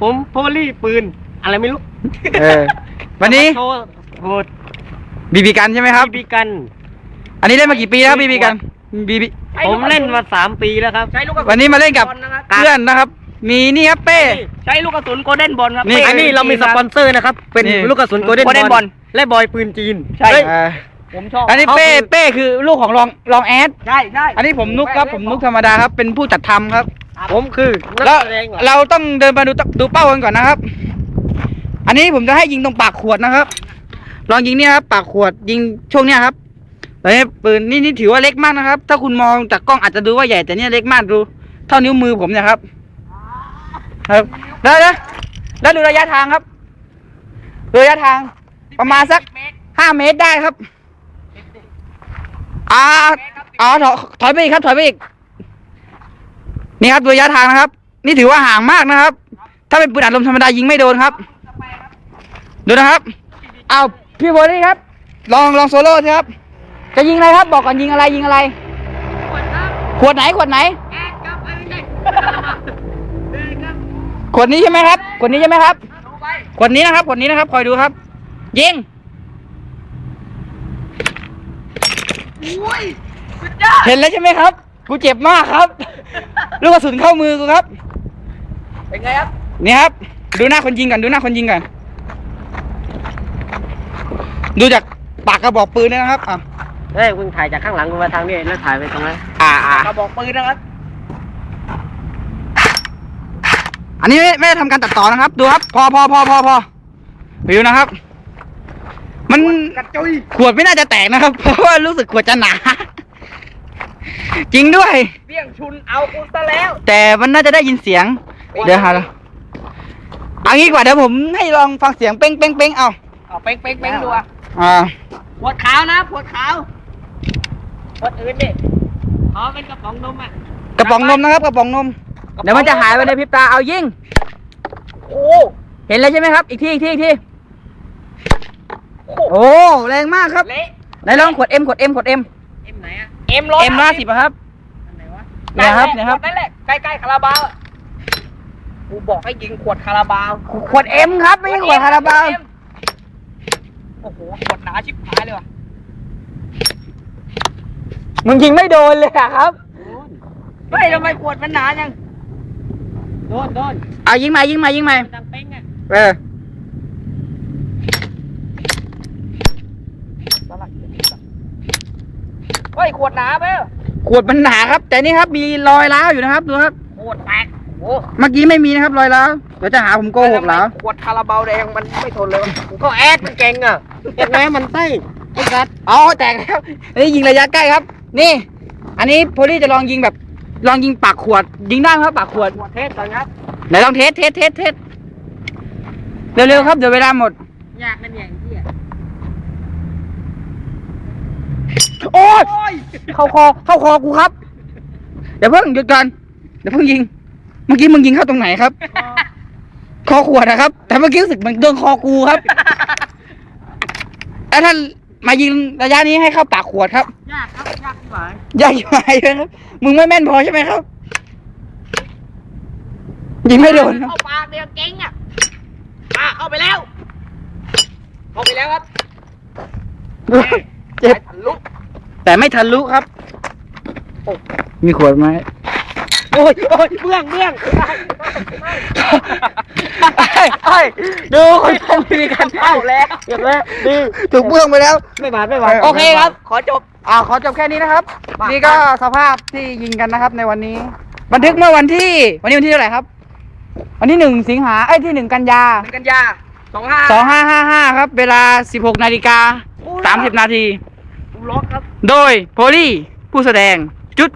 ผมโพลี่ปืน อะไรไม่รู้เออ วันนี้โชว์โหดบีบีกันใช่ไหมครับบีกัน อันนี้เล่นมากี่ปีแล้วบีบีกันบีบีผมเล่นมาสามปีแล้วครับ ใช้ลูกกระสุวันนี้มาเล่นกับบอลนะครับเพื่อนนะครับ มีนี่ครับเป้ ใช้ลูกกระสุนโกลเด้นบอลครับนี่อันนี้เรามีสปอนเซอร์นะครับ เป็นนี่ ลูกกระสุนโกลเด้น Golden บอ Ball ลและบอยปืนจีนใช่ เฮ้ยอ่าผมชอบอันนี้เขาเป้คือเป้คือลูกของรองรองแอด ใช่ใช่อันนี้ผมนุกครับผมนุกธรรมดาครับ เป็นผู้จัดทำครับ ผมคือนักแล้วแสดงเหรอเราต้องเดินมาดูดูเป้ากันก่อนนะครับ อันนี้ผมจะให้ยิงตรงปากขวดนะครับ ลองยิงเนี่ยครับ ปากขวดยิงช่วงเนี้ยครับแต่นี่ปืนนี่นี่ถือว่าเล็กมากนะครับ ถ้าคุณมองจากกล้องอาจจะดูว่าใหญ่แต่เนี่ยเล็กมากดู เท่านิ้วมือผมเนี่ยครับครับแล้วแล้วแล้วดูระยะทางครับดูระยะทาง ประมาณสักห้าเมตรได้ครับอ่าอ๋อถอยถอยไปอีกครับ ถอยไปอีก นี่ครับระยะทางนะครับ นี่ถือว่าห่างมากนะครับ ถ้าเป็นปืนอัดลมธรรมดายิงไม่โดนครับ ดูนะครับเอาพี่โบนี่ครับ ลองลองโซโล่สิครับ จะยิงอะไรครับ บอกก่อนยิงอะไรยิงอะไร ขวดไหนขวดไหนขวดนี้ใช่ไหมครับขวดนี้ใช่ไหมครับขวดนี้นะครับขวดนี้นะครับคอยดูครับ ยิงเห็นแล้วใช่ไหมครับ กูเจ็บมากครับ ลูกกระสุนเข้ามือกูครับ เป็นไงครับ นี่ครับ ดูหน้าคนยิงก่อน ดูหน้าคนยิงก่อน ดูจากปากกระบอกปืนด้วยนะครับอะเฮ้ยคุณถ่ายจากข้างหลังกูมาทางนี้แล้วถ่ายไปตรงนั้นอ่าอ่ากระบอกปืนนะครับ อันนี้ไม่ไม่ได้ทำการตัดต่อนะครับ ดูครับ พอพอพอพอพอไปดูนะครับ มัน กระจุย ขวดไม่น่าจะแตกนะครับ เพราะว่ารู้สึกขวดจะหนา จริงด้วย เบี้ยงชุนเอากูซะแล้วแต่มันน่าจะได้ยินเสียง เดี๋ยวหาแล้วเอางี้ดีกว่าเดี๋ยวผมให้ลองฟังเสียงเป้งเป้งเป้งเอาเอาเป้งเป้งเป้งดูอะอ่าปวดขาวนะปวดขาวปวดอื่นดิอ๋อเป็นกระป๋องนมอะกระป๋องนมนะครับกระป๋องนม เดี๋ยวมันจะหายไปในพริบตาเอายิงโอ้เห็นแล้วใช่ไหมครับ อีกทีอีกทีอีกทีโหโอ้แรงมากครับเละไหนลองขวด M ขวด M ขวด M เอ็มไหนอะ เอ็มร้อย M ห้าสิบครับอันไหนวะเนี่ยครับเนี่ยครับนั่นแหละใกล้ๆคาราบาวอะกูบอกให้ยิงขวดคาราบาวขวด M ครับไม่ใช่ขวดคาราบาวโอ้โหขวดหนาชิบหายเลยว่ะมึงยิงไม่โดนเลยอะครับเฮ้ยทำไมขวดมันหนาจังโดนโดนเอายิงมายิงมายิงมามันดังเป้งอะเออ เฮ้ยขวดหนาไปเปล่าขวดมันหนาครับ แต่นี่ครับมีรอยร้าวอยู่นะครับดูครับขวดแตกโอ้เมื่อกี้ไม่มีนะครับรอยร้าวเดี๋ยวจะหาผมโกหกแล้วขวดคาราบาวแดงมันไม่ทนเลยวะก็แอดมันเก่งอะเห็นไหมมันไส้ไอ้กัดอ๋อแตกแล้วนี่ยิงระยะใกล้ครับ นี่ อันนี้โพลี่จะลองยิงแบบ ลองยิงปากขวด ยิงได้ไหมครับปากขวดขวดเทสก่อนครับไหนลองเทสเทสเทสเทสเร็วๆครับเดี๋ยวเวลาหมด ยากนั่นอย่างที่ โอ๊ยโอ้ยเข้าคอ เข้าคอกูครับ เดี๋ยวเพิ่งหยุดก่อนเดี๋ยวเพิ่งยิง เมื่อกี้มึงยิงเข้าตรงไหนครับ คอขวดนะครับ แต่เมื่อกี้รู้สึกมันโดนคอกูครับแล้วท่านมายิงระยะนี้ให้เข้าปากขวดครับ ยากครับยากที่หมายยากยังไงครับ มึงไม่แม่นพอใช่ไหมครับ ยิงไม่โดนครับ เข้าปากเดียวเก่งอะอะเข้าไปแล้วเข้าไปแล้วครับเจ็บทะลุ แต่ไม่ทะลุครับ มีขวดไหมโอ้ยโอ้ยเบื้องเบื้องไอ้ไอ้ดูคนทำมีกันเข้าแล้วเก็บแล้วดีถูกเบื้องไปแล้ว ไม่บาดไม่บาดโอเคครับ ขอจบอ่าขอจบแค่นี้นะครับมานี่นี่ก็สภาพที่ยิงกันนะครับ ในวันนี้ บันทึกเมื่อวันที่ วันนี้วันที่เท่าไหร่ครับ วันที่หนึ่งสิงหาไอ้ยที่หนึ่งกันยาหนึ่งกันยาสองห้าสองห้าห้าห้าครับ เวลาสิบหกนาฬิกาสามสิบนาทีล็อกครับ โดยโพลี่ผู้แสดงจุด